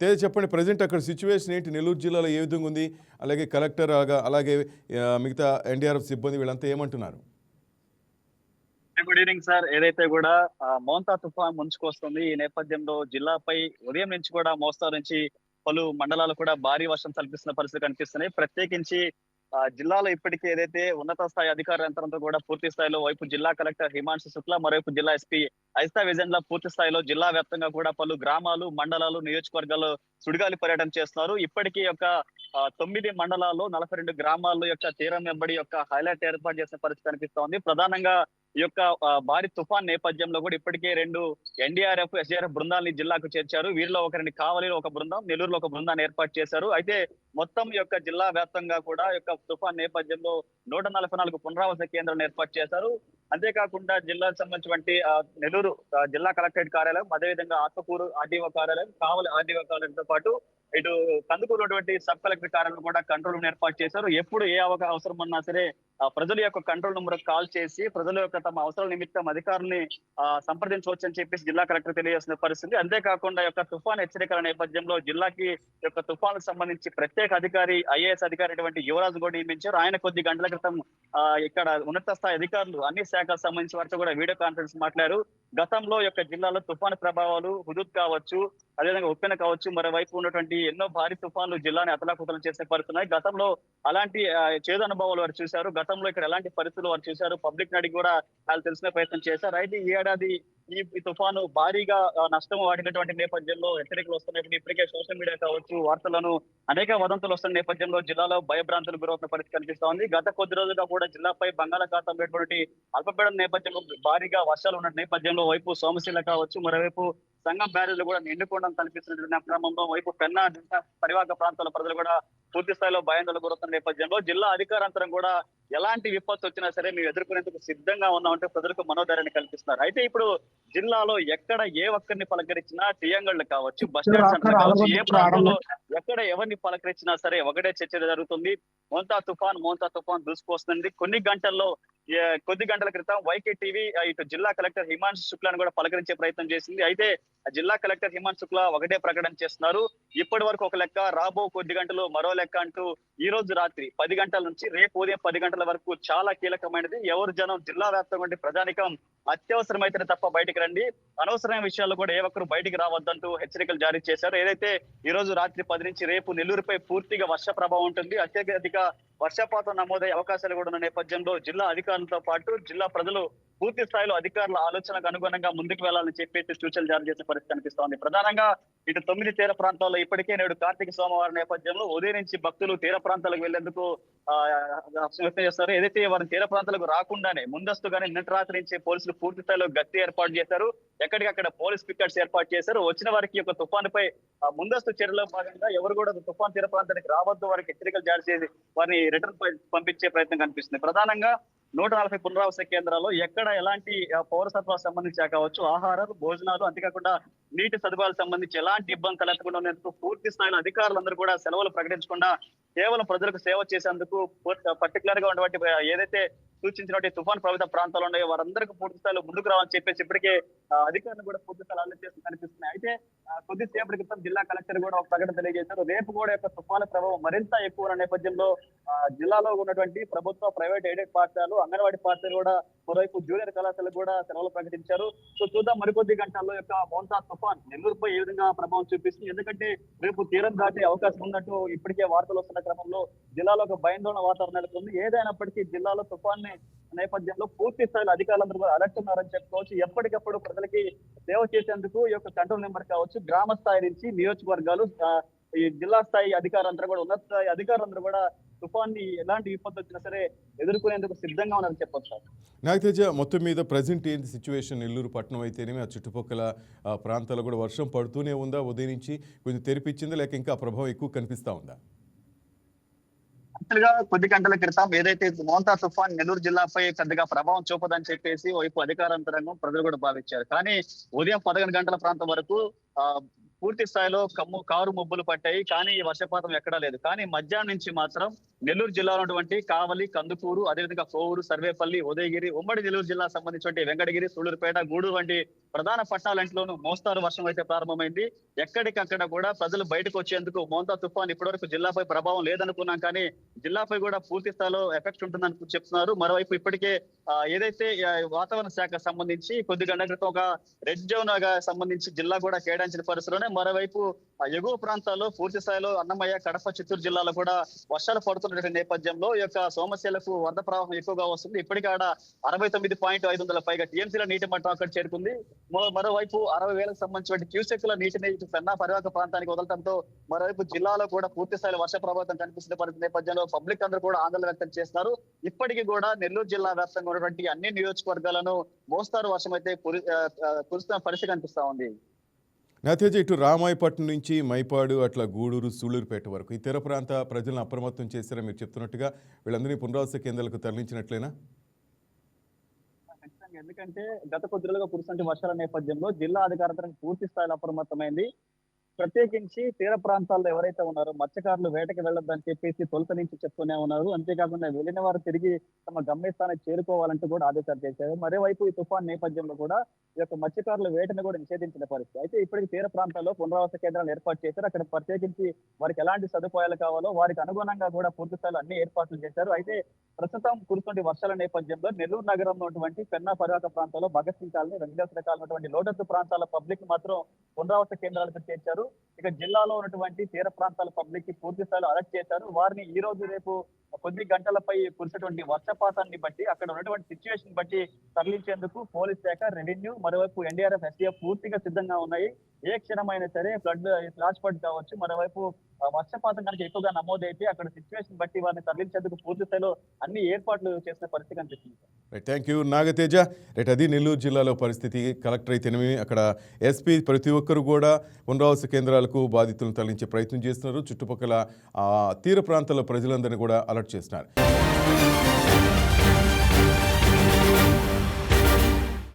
తేజ చెప్పండి ప్రజెంట్ అక్కడ సిచ్యువేషన్ ఏంటి నెల్లూరు జిల్లాలో ఏ విధంగా ఉంది? అలాగే కలెక్టర్ అలాగే మిగతా ఎన్డీఆర్ఎఫ్ సిబ్బంది వీళ్ళంతా ఏమంటున్నారు? గుడ్ ఈవినింగ్ సార్ ఏదైతే కూడా మోంతా తుఫాన్ ముంచుకొస్తుంది ఈ నేపథ్యంలో జిల్లాపై ఉదయం నుంచి కూడా మోస్తారు నుంచి పలు మండలాలు కూడా భారీ వర్షం తలపిస్తున్న పరిస్థితి కనిపిస్తున్నాయి. ప్రత్యేకించి జిల్లాలో ఇప్పటికే ఏదైతే ఉన్నత స్థాయి అధికార యంత్రంతో కూడా పూర్తి స్థాయిలో వైపు జిల్లా కలెక్టర్ హిమాంశు శుక్లా మరోవైపు జిల్లా ఎస్పీ ఐస్తా విజన్ల పూర్తి స్థాయిలో జిల్లా వ్యాప్తంగా కూడా పలు గ్రామాలు మండలాలు నియోజకవర్గాల్లో సుడిగాలి పర్యటన చేస్తున్నారు. ఇప్పటికీ యొక్క తొమ్మిది మండలాల్లో నలభై రెండు గ్రామాల యొక్క తీరం వెంబడి యొక్క హైలైట్ ఏర్పాటు చేసిన పరిస్థితి కనిపిస్తోంది. ప్రధానంగా ఈ యొక్క భారీ తుఫాన్ నేపథ్యంలో కూడా ఇప్పటికే రెండు ఎన్డీఆర్ఎఫ్ ఎస్డీఆర్ఎఫ్ బృందాలని జిల్లాకు చేర్చారు. వీరిలో ఒకరిని కావలిలో ఒక బృందం నెల్లూరులో ఒక బృందాన్ని ఏర్పాటు చేశారు. అయితే మొత్తం యొక్క జిల్లా వ్యాప్తంగా కూడా యొక్క తుఫాన్ నేపథ్యంలో నూట నలభై నాలుగు పునరావాస కేంద్రాలను ఏర్పాటు చేశారు. అంతేకాకుండా జిల్లాకు సంబంధించినటువంటి నెల్లూరు జిల్లా కలెక్టరేట్ కార్యాలయం అదేవిధంగా ఆత్మకూరు ఆర్డీఓ కార్యాలయం కావలి ఆర్డీఓ కార్యాలయంతో పాటు ఇటు కందుకూరు సబ్ కలెక్టర్ కార్యాలయం కూడా కంట్రోల్ రూమ్ ఏర్పాటు చేశారు. ఎప్పుడు ఏ అవక అవసరం ఉన్నా సరే ప్రజల యొక్క కంట్రోల్ నెంబర్ కాల్ చేసి ప్రజల యొక్క తమ అవసరాల నిమిత్తం అధికారుల్ని సంప్రదించవచ్చు అని చెప్పేసి జిల్లా కలెక్టర్ తెలియజేసిన పరిస్థితి. అంతేకాకుండా యొక్క తుఫాన్ హెచ్చరికల నేపథ్యంలో జిల్లాకి యొక్క తుఫాన్ సంబంధించి ప్రత్యేక అధికారి ఐఏఎస్ అధికారి అటువంటి యువరాజ్ కూడా నియమించారు. ఆయన కొద్ది గంటల క్రితం ఇక్కడ ఉన్నత స్థాయి అధికారులు అన్ని శాఖలకు సంబంధించి వారితో కూడా వీడియో కాన్ఫరెన్స్ మాట్లాడారు. గతంలో యొక్క జిల్లాలో తుఫాను ప్రభావాలు హుదూద్ కావచ్చు అదేవిధంగా ఉప్పెన కావచ్చు మరోవైపు ఉన్నటువంటి ఎన్నో భారీ తుఫాన్లు జిల్లాని అతలాకుతలం చేసే పడుతున్నాయి గతంలో అలాంటి చేదు అనుభవాలు వారు చూశారు. గతంలో ఇక్కడ ఎలాంటి పరిస్థితులు వారు చూశారు? పబ్లిక్ నడికి కూడా వాళ్ళు తెలిసిన ప్రయత్నం చేశారు. అయితే ఈ ఏడాది ఈ తుఫాను భారీగా నష్టం వాడినటువంటి నేపథ్యంలో హెచ్చరికలు వస్తున్నటువంటి ఇప్పటికే సోషల్ మీడియా కావచ్చు వార్తలను అనేక వదంతులు వస్తున్న నేపథ్యంలో జిల్లాలో భయభ్రాంతులు గురవుతున్న పరిస్థితి కనిపిస్తా ఉంది గత కొద్ది రోజులుగా కూడా జిల్లాపై బంగాళాఖాతంలో ఉన్నటువంటి అల్పపీడన నేపథ్యంలో భారీగా వర్షాలు ఉన్న నేపథ్యంలో వైపు సోమశీల కావచ్చు మరోవైపు సంగం బ్యారేజ్ కూడా నిండుకోవడం కనిపిస్తున్న క్రమంలో వైపు పెన్నా పరివాహక ప్రాంతాల ప్రజలు కూడా పూర్తి స్థాయిలో భయాందోళన గురవుతున్న నేపథ్యంలో జిల్లా అధికారాంతరం కూడా ఎలాంటి విపత్తు వచ్చినా సరే మేము ఎదుర్కొనేందుకు సిద్ధంగా ఉన్నామంటే ప్రజలకు మనోధైర్యాన్ని కల్పిస్తున్నారు. అయితే ఇప్పుడు జిల్లాలో ఎక్కడ ఏ ఒక్కరిని పలకరించినా టియంగళ్ళు కావచ్చు బస్ స్టాండ్ కావచ్చు ఏ ప్రాంతంలో ఎక్కడ ఎవరిని పలకరించినా సరే ఒకటే చర్చ జరుగుతుంది. మోంతా తుఫాన్ మోంతా తుఫాన్ దూసుకొస్తుంది కొన్ని గంటల్లో కొద్ది గంటల క్రితం వైకే టీవీ ఇటు జిల్లా కలెక్టర్ హిమాంశు శుక్లాను కూడా పలకరించే ప్రయత్నం చేసింది. అయితే జిల్లా కలెక్టర్ హిమాంశు శుక్లా ఒకటే ప్రకటన చేస్తున్నారు. ఇప్పటి వరకు ఒక లెక్క రాబో కొద్ది గంటలు మరో లెక్క అంటూ ఈ రోజు రాత్రి పది గంటల నుంచి రేపు ఉదయం పది గంటల వరకు చాలా కీలకమైనది. ఎవరు జనం జిల్లా వ్యాప్తంగా ఉండే ప్రజానికం అత్యవసరమైతేనే తప్ప బయటికి రండి. అనవసరమైన విషయాల్లో కూడా ఏ ఒక్కరు బయటికి రావద్దంటూ హెచ్చరికలు జారీ చేశారు. ఏదైతే ఈ రోజు రాత్రి పది నుంచి రేపు నెల్లూరుపై పూర్తిగా వర్ష ప్రభావం ఉంటుంది అత్యధిక వర్షపాతం నమోదయ్యే అవకాశాలు కూడా ఉన్న నేపథ్యంలో జిల్లా అధికారులతో పాటు జిల్లా ప్రజలు పూర్తి స్థాయిలో అధికారుల ఆలోచనకు అనుగుణంగా ముందుకు వెళ్ళాలని చెప్పేసి సూచనలు జారీ చేసే పరిస్థితి కనిపిస్తోంది. ప్రధానంగా ఇటు తొమ్మిది తీర ప్రాంతాల్లో ఇప్పటికే నేడు కార్తీక సోమవారం నేపథ్యంలో ఉదయం నుంచి భక్తులు తీర ప్రాంతాలకు వెళ్ళేందుకు వ్యక్తం చేస్తారు. ఏదైతే వారి తీర ప్రాంతాలకు రాకుండానే ముందస్తుగానే నిన్నటి రాత్రి నుంచి పోలీసులు పూర్తి స్థాయిలో గట్టి ఏర్పాటు చేశారు. ఎక్కడికక్కడ పోలీస్ పికెట్స్ ఏర్పాటు చేశారు. వచ్చిన వారికి ఒక తుఫానుపై పై ముందస్తు చర్యలో భాగంగా ఎవరు కూడా తుఫాన్ తీర ప్రాంతానికి రావద్దు వారికి హెచ్చరికలు జారీ చేసి వారిని రిటర్న్ పంపించే ప్రయత్నం కనిపిస్తుంది. ప్రధానంగా నూట నలభై పునరావాస కేంద్రాల్లో ఎక్కడ ఎలాంటి ఆ, పౌర సరఫరా సంబంధించి కావచ్చు ఆహారాలు భోజనాలు అంతేకాకుండా నీటి సదుపాయాలకు సంబంధించి ఎలాంటి ఇబ్బంది తలెత్తకుండా ఉన్నందుకు పూర్తి స్థాయిలో అధికారులందరూ కూడా సెలవులు ప్రకటించకుండా కేవలం ప్రజలకు సేవ చేసేందుకు పర్టికులర్గా ఉన్నటువంటి ఏదైతే సూచించినటువంటి తుఫాన్ ప్రభావిత ప్రాంతాలు ఉన్నాయో వారందరికీ పూర్తి స్థాయిలో ముందుకు రావాలని చెప్పేసి ఇప్పటికే అధికారులు కూడా పూర్తి స్థాయిలో అల్లరి కనిపిస్తున్నాయి. అయితే కొద్దిసేపటి క్రితం జిల్లా కలెక్టర్ కూడా ఒక ప్రకటన తెలియజేశారు. రేపు కూడా యొక్క తుఫాను ప్రభావం మరింత ఎక్కువ నేపథ్యంలో జిల్లాలో ఉన్నటువంటి ప్రభుత్వ ప్రైవేట్ ఎయిడెడ్ పాఠశాలలు అంగన్వాడీ పాఠశాలలు కూడా మరోవైపు జూనియర్ కళాశాలకు కూడా సెలవులు ప్రకటించారు. సో చూద్దాం మరికొద్ది గంటల్లో యొక్క బోన్సా తుఫాన్ నెల్లూరుపై ఏ విధంగా ప్రభావం చూపిస్తుంది. ఎందుకంటే రేపు తీరం దాటే అవకాశం ఉన్నట్టు ఇప్పటికే వార్తలు వస్తున్న క్రమంలో జిల్లాలో ఒక భయాందోళన వాతావరణం నెలకొంది. ఏదైనప్పటికీ జిల్లాలో తుఫాన్ నేపథ్యంలో పూర్తి స్థాయిలో అధికారులందరూ కూడా అలర్ట్ ఉన్నారని చెప్పుకోవచ్చు. ఎప్పటికప్పుడు ప్రజలకి సేవ చేసేందుకు ఈ యొక్క కంట్రోల్ నెంబర్ కావచ్చు. గ్రామ స్థాయి నుంచి నియోజకవర్గాలు ఈ జిల్లా స్థాయి అధికారులంతా కూడా ఉన్నత స్థాయి అధికారులందరూ కూడా తుఫాన్ని ఎలాంటి విపత్తు వచ్చినా సరే ఎదుర్కొనేందుకు సిద్ధంగా ఉన్నారని చెప్పొచ్చు సార్. నాగతేజ మొత్తం మీద ప్రజెంట్ ఏంటి సిచ్యువేషన్ నెల్లూరు పట్టణం అయితేనేమి? ఆ చుట్టుపక్కల ప్రాంతాల్లో కూడా వర్షం పడుతూనే ఉందా? ఉదయం నుంచి కొంచెం తెరిపించిందా? లేక ఇంకా ప్రభావం ఎక్కువ కనిపిస్తా ఉందా? యాక్చువల్గా కొద్ది గంటల క్రితం ఏదైతే మోంతా తుఫాన్ నెల్లూరు జిల్లాపై పెద్దగా ప్రభావం చూపదని చెప్పేసి వైపు అధికారాంతరంగం ప్రజలు కూడా భావించారు. కానీ ఉదయం పదకొండు గంటల ప్రాంతం వరకు ఆ పూర్తి స్థాయిలో కమ్ము కారు మబ్బులు పట్టాయి. కానీ ఈ వర్షపాతం ఎక్కడా లేదు. కానీ మధ్యాహ్నం నుంచి మాత్రం నెల్లూరు జిల్లాలో ఉన్నటువంటి కావలి కందుకూరు అదేవిధంగా కోవూరు సర్వేపల్లి ఉదయగిరి ఉమ్మడి నెల్లూరు జిల్లా సంబంధించిన వెంకటగిరి సూళ్ళూరుపేట గూడూరు వంటి ప్రధాన పట్టణాలంటిలోనూ మోస్తారు వర్షం అయితే ప్రారంభమైంది. ఎక్కడికక్కడ కూడా ప్రజలు బయటకు వచ్చేందుకు మోంతా తుఫాన్ ఇప్పటివరకు జిల్లాపై ప్రభావం లేదనుకున్నాం. కానీ జిల్లాపై కూడా పూర్తి స్థాయిలో ఎఫెక్ట్ ఉంటుందని చెప్తున్నారు. మరోవైపు ఇప్పటికే ఏదైతే వాతావరణ శాఖ సంబంధించి కొద్ది గంటల క్రితం ఒక రెడ్ జోన్ సంబంధించి జిల్లా కూడా కేటాయించిన పరిస్థితిలోనే మరోవైపు ఎగువ ప్రాంతాల్లో పూర్తి స్థాయిలో అన్నమయ్య కడప చిత్తూరు జిల్లాలో కూడా వర్షాలు పడుతున్నటువంటి నేపథ్యంలో ఈ యొక్క సోమశీలకు వరద ప్రవాహం ఎక్కువగా వస్తుంది. ఇప్పటికాడ ఆడ అరవై తొమ్మిది పాయింట్ ఐదు వందల పైగా టీఎంసీల నీటి మట్టం అక్కడ చేరుకుంది. మరోవైపు అరవై వేలకు సంబంధించిన క్యూసెక్ల నీటిని పెన్నా పరివాహక ప్రాంతానికి వదలడంతో మరోవైపు జిల్లాలో కూడా పూర్తి స్థాయిలో వర్ష ప్రభావితం కనిపిస్తున్న నేపథ్యంలో పబ్లిక్ అందరూ కూడా ఆందోళన వ్యక్తం చేస్తున్నారు. ఇప్పటికీ కూడా నెల్లూరు జిల్లా వ్యాప్తంగా ఉన్నటువంటి అన్ని నియోజకవర్గాలను మోస్తారు వర్షం అయితే కురుస్తున్న పరిస్థితి కనిపిస్తా ఉంది. నతేజ ఇటు రామాయపట్నం నుంచి మైపాడు అట్లా గూడూరు సూళూరుపేట వరకు. ఈ తీర ప్రాంత ప్రజలను అప్రమత్తం చేశారని మీరు చెప్తున్నట్టుగా వీళ్ళందరినీ పునరావాస కేంద్రాలకు తరలించినట్లేనా? ఎందుకంటే గత కొద్ది రోజులుగా కురుస్తున్న వర్షాల నేపథ్యంలో జిల్లా అధికారులకు పూర్తి స్థాయిలో అప్రమత్తమైంది. ప్రత్యేకించి తీర ప్రాంతాల్లో ఎవరైతే ఉన్నారో మత్స్యకారులు వేటకి వెళ్ళొద్దని చెప్పేసి తొలుత నుంచి చెప్తూనే ఉన్నారు. అంతేకాకుండా వెళ్ళిన వారు తిరిగి తమ గమ్యస్థానానికి చేరుకోవాలంటూ కూడా ఆదేశాలు చేశారు. మరోవైపు ఈ తుఫాన్ నేపథ్యంలో కూడా ఈ యొక్క మత్స్యకారుల వేటను కూడా నిషేధించిన పరిస్థితి. అయితే ఇప్పటికి తీర ప్రాంతాల్లో పునరావాస కేంద్రాలు ఏర్పాటు చేశారు. అక్కడ ప్రత్యేకించి వారికి ఎలాంటి సదుపాయాలు కావాలో వారికి అనుగుణంగా కూడా పూర్తి స్థాయిలో అన్ని ఏర్పాట్లు చేశారు. అయితే ప్రస్తుతం కురుస్తున్న వర్షాల నేపథ్యంలో నెల్లూరు నగరంలో ఉన్నటువంటి పెన్నా పర్వత ప్రాంతాల్లో భగత్ సింగ్ కాలనీ వెంకటేశ్వర కాలనీ లోటత్తు ప్రాంతాల పబ్లిక్ మాత్రం పునరావాస కేంద్రాలకు చేర్చారు. ఇక జిల్లాలో ఉన్నటువంటి తీర ప్రాంతాల పబ్లిక్కి పూర్తి స్థాయిలో అలర్ట్ చేశారు. వారిని ఈ రోజు రేపు కొద్ది గంటలపై కురిసేటువంటి వర్షపాతాన్ని బట్టి అక్కడ ఉన్నటువంటి సిచ్యువేషన్ బట్టి తరలించేందుకు పోలీస్ శాఖ రెవెన్యూ మరోవైపు ఎన్డీఆర్ఎఫ్ ఎస్టీఎఫ్ పూర్తిగా సిద్ధంగా ఉన్నాయి. ఏ క్షణమైనా సరే ఫ్లడ్ ఫ్లాష్ ఫ్లడ్ కావచ్చు. మరోవైపు వర్షపాతం కనుక ఎక్కువగా నమోదైతే అక్కడ సిచ్యువేషన్ బట్టి వారిని తరలించేందుకు పూర్తి స్థాయిలో అన్ని ఏర్పాట్లు చేసిన పరిస్థితి కనిపిస్తుంది థ్యాంక్ యూ నాగతేజ. రైట్ అది నెల్లూరు జిల్లాలో పరిస్థితి కలెక్టర్ అయితేనేమి అక్కడ ఎస్పీ ప్రతి ఒక్కరు కూడా పునరావాస కేంద్రాలకు బాధితులను తరలించే ప్రయత్నం చేస్తున్నారు. చుట్టుపక్కల తీర ప్రాంతాల ప్రజలందరినీ కూడా అలర్ట్ చేసినారు